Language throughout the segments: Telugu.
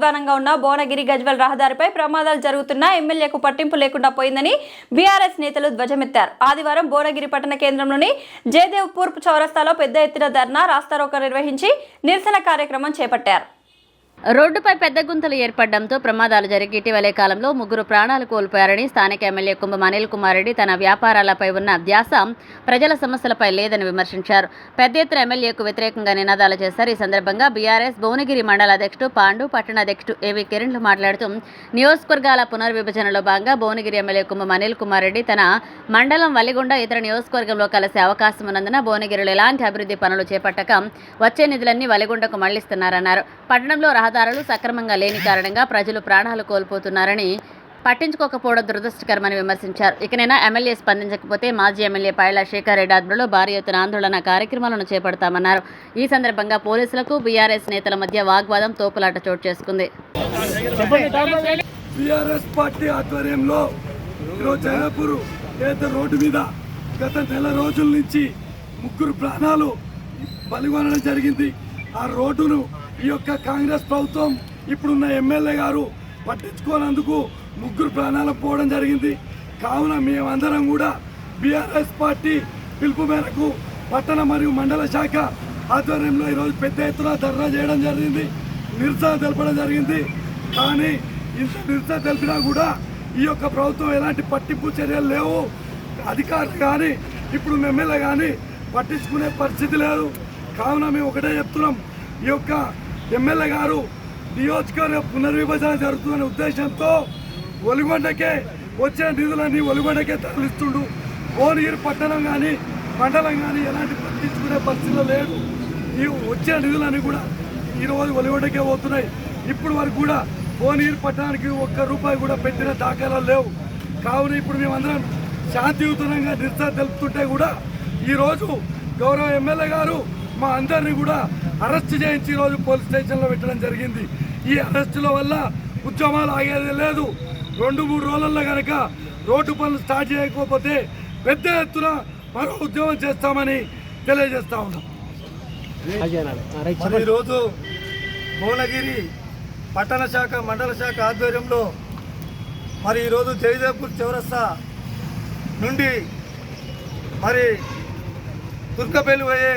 అధ్వానంగా ఉన్న భువనగిరి గజ్వల్ రహదారిపై ప్రమాదాలు జరుగుతున్నా ఎమ్మెల్యేకు పట్టింపు లేకుండా పోయిందని బీఆర్ఎస్ నేతలు ధ్వజమెత్తారు. ఆదివారం భువనగిరి పట్టణ కేంద్రంలోని జయదేవ్పూర్ చౌరస్తాలో పెద్ద ఎత్తున ధర్నా రాస్తారోక నిర్వహించి నిరసన కార్యక్రమం చేపట్టారు. రోడ్డుపై పెద్ద గుంతలు ఏర్పడడంతో ప్రమాదాలు జరిగి ఇటీవలే కాలంలో ముగ్గురు ప్రాణాలు కోల్పోయారని స్థానిక ఎమ్మెల్యే కుంభం అనిల్ కుమార్ రెడ్డి తన వ్యాపారాలపై ఉన్న ధ్యాస ప్రజల సమస్యలపై లేదని విమర్శించారు. పెద్ద ఎత్తున ఎమ్మెల్యేకు వ్యతిరేకంగా నినాదాలు చేశారు. ఈ సందర్భంగా బీఆర్ఎస్ భువనగిరి మండల అధ్యక్షుడు పాండు పట్టణ అధ్యక్షుడు ఏవి కిరణ్లు మాట్లాడుతూ నియోజకవర్గాల పునర్విభజనలో భాగంగా భువనగిరి ఎమ్మెల్యే కుంభం అనిల్ కుమార్ రెడ్డి తన మండలం వలిగొండ ఇతర నియోజకవర్గంలో కలిసే అవకాశం ఉన్నందున భువనగిరిలో ఎలాంటి అభివృద్ధి పనులు చేపట్టక వచ్చే నిధులన్నీ వలిగొండకు మళ్ళిస్తున్నారన్నారు. పట్టణంలో రహదారులు సక్రమంగా లేని కారణంగా ప్రజలు ప్రాణాలు కోల్పోతున్నారని పట్టించుకోకపోవడం దురదృష్టకరమని విమర్శించారు. ఇకనైనా ఎమ్మెల్యే స్పందించకపోతే మాజీ ఎమ్మెల్యే పాయల శేఖర్ రెడ్డి ఆధ్వర్యంలో భారీ ఎత్తున ఆందోళన కార్యక్రమాలను చేపడతామన్నారు. ఈ సందర్భంగా పోలీసులకు బీఆర్ఎస్ నేతల మధ్య వాగ్వాదం తోపులాట చోటు చేసుకుంది. పార్టీ ఆధ్వర్యంలో ఈరోజు జైనపూర్ ఏదైతే రోడ్డు మీద గత నెల రోజుల నుంచి ముగ్గురు ప్రాణాలు బలిగొనడం జరిగింది. ఆ రోడ్డును ఈ యొక్క కాంగ్రెస్ ప్రభుత్వం ఇప్పుడున్న ఎమ్మెల్యే గారు పట్టించుకోనందుకు ముగ్గురు ప్రాణాలు పోవడం జరిగింది. కావున మేమందరం కూడా బీఆర్ఎస్ పార్టీ పిలుపు మేరకు పట్టణ మరియు మండల శాఖ ఆధ్వర్యంలో ఈరోజు పెద్ద ఎత్తున ధర్నా చేయడం జరిగింది. నిరసన తెలపడం జరిగింది. కానీ ఇంత నిరసన తెలిపినా కూడా ఈ యొక్క ప్రభుత్వం ఎలాంటి పట్టింపు చర్యలు లేవు. అధికారులు కానీ ఇప్పుడు ఎమ్మెల్యే కానీ పట్టించుకునే పరిస్థితి లేదు. కావున మేము ఒకటే చెప్తున్నాం. ఈ యొక్క ఎమ్మెల్యే గారు నియోజకవర్గ పునర్విభజన జరుగుతుందనే ఉద్దేశంతో ఒలిగొండకే వచ్చిన నిధులన్నీ ఒలిగొండకే తరలిస్తుండు. భువనగిరి పట్టణం కానీ మండలం కానీ ఎలాంటి పట్టించుకునే పరిస్థితిలో లేదు ఈ వచ్చే నిధులన్నీ కూడా ఈరోజు ఒలిగొండకే పోతున్నాయి. ఇప్పుడు వరకు కూడా భువనగిరి పట్టణానికి ఒక్క రూపాయి కూడా పెట్టిన దాఖలాలు లేవు. కావున ఇప్పుడు మేమందరం శాంతియుతంగా నిరసన తెలుపుతుంటే కూడా ఈరోజు గౌరవ ఎమ్మెల్యే గారు మా అందరినీ కూడా అరెస్ట్ చేయించి ఈరోజు పోలీస్ స్టేషన్లో పెట్టడం జరిగింది. ఈ అరెస్టుల వల్ల ఉద్యమాలు ఆగేది లేదు. రెండు మూడు రోజుల్లో కనుక రోడ్డు పనులు స్టార్ట్ చేయకపోతే పెద్ద ఎత్తున మరో ఉద్యమం చేస్తామని తెలియజేస్తా ఉన్నాం. ఈరోజు భువనగిరి పట్టణ శాఖ మండల శాఖ ఆధ్వర్యంలో మరి ఈరోజు జయదేవ్పూర్ చౌరస్తా నుండి మరి దుర్గపేలు పోయే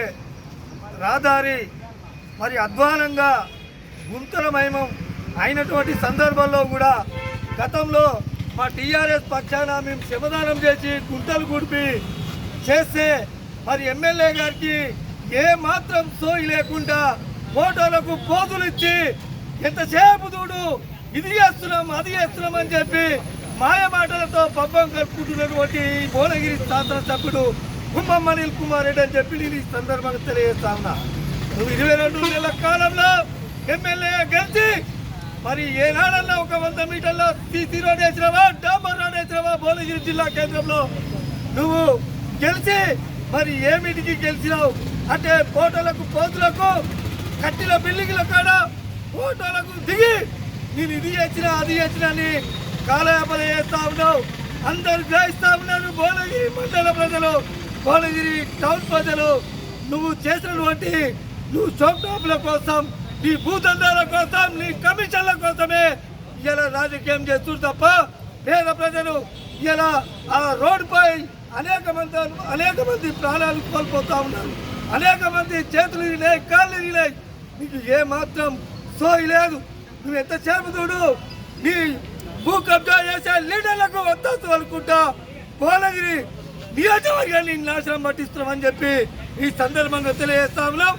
రహదారి మరి అధ్వానంగా గుంతలమయమం అయినటువంటి సందర్భంలో కూడా గతంలో మా టీఆర్ఎస్ పక్షాన మేము శ్రమదానం చేసి గుంతలు గుడిపి చేస్తే మరి ఎమ్మెల్యే గారికి ఏ మాత్రం సోయి లేకుండా ఫోటోలకు పోతులు ఇచ్చి ఎంతసేపు చూడు ఇది చేస్తున్నాం అది చేస్తున్నాం అని చెప్పి మాయమాటలతో పబ్బం కలుపుకుంటున్నటువంటి భువనగిరి శాసనసభ్యుడు కుమ్మం అనిల్ కుమార్ రెడ్డి అని చెప్పి నేను ఈ సందర్భంగా తెలియజేస్తా ఉన్నా. నువ్వు ఇరవై రెండు నెలల కాలంలో ఎమ్మెల్యే గెలిచి మరి ఏనాడన్నా ఒక వంద మీటర్ల సీసీ రోడ్ వేసినావా? డాంబర్ రోడ్ వేసినవా? భువనగిరి జిల్లా కేంద్రంలో. నువ్వు గెలిచి మరి ఏమిటికి గెలిచినావు? అంటే ఫోటోలకు పోతులకు కట్టిన బిల్డింగ్ల కాడ ఫోటోలకు దిగి నేను ఇది చేసిన అది చేసిన అని కాలయాపన చేస్తా ఉన్నావు. అందరు గ్రహిస్తా ఉన్నారు భువనగిరి మండల ప్రజలు భువనగిరి టౌన్ ప్రజలు. నువ్వు చేసినటువంటి నువ్వు చోక్టాపుల కోసం నీ భూదందాల కోసం నీ కమిషన్ల కోసమే ఇలా రాజకీయం చేస్తున్నారు తప్ప పేద ప్రజలు ఇలా ఆ రోడ్డుపై అనేక మంది అనేక మంది ప్రాణాలు కోల్పోతూ ఉన్నారు. అనేక మంది చేతులు ఇరిగినాయి కాళ్ళు ఇలాయి నీకు ఏమాత్రం సోయి లేదు. నువ్వు ఎంత చేపదుడు నీ భూ కబ్జా చేసే లీడర్లకు వద్దు అనుకుంటా. భువనగిరి నియోజకవర్గాన్ని నాశనం పట్టిస్తున్నామని చెప్పి ఈ సందర్భంగా తెలియజేస్తా ఉన్నాం.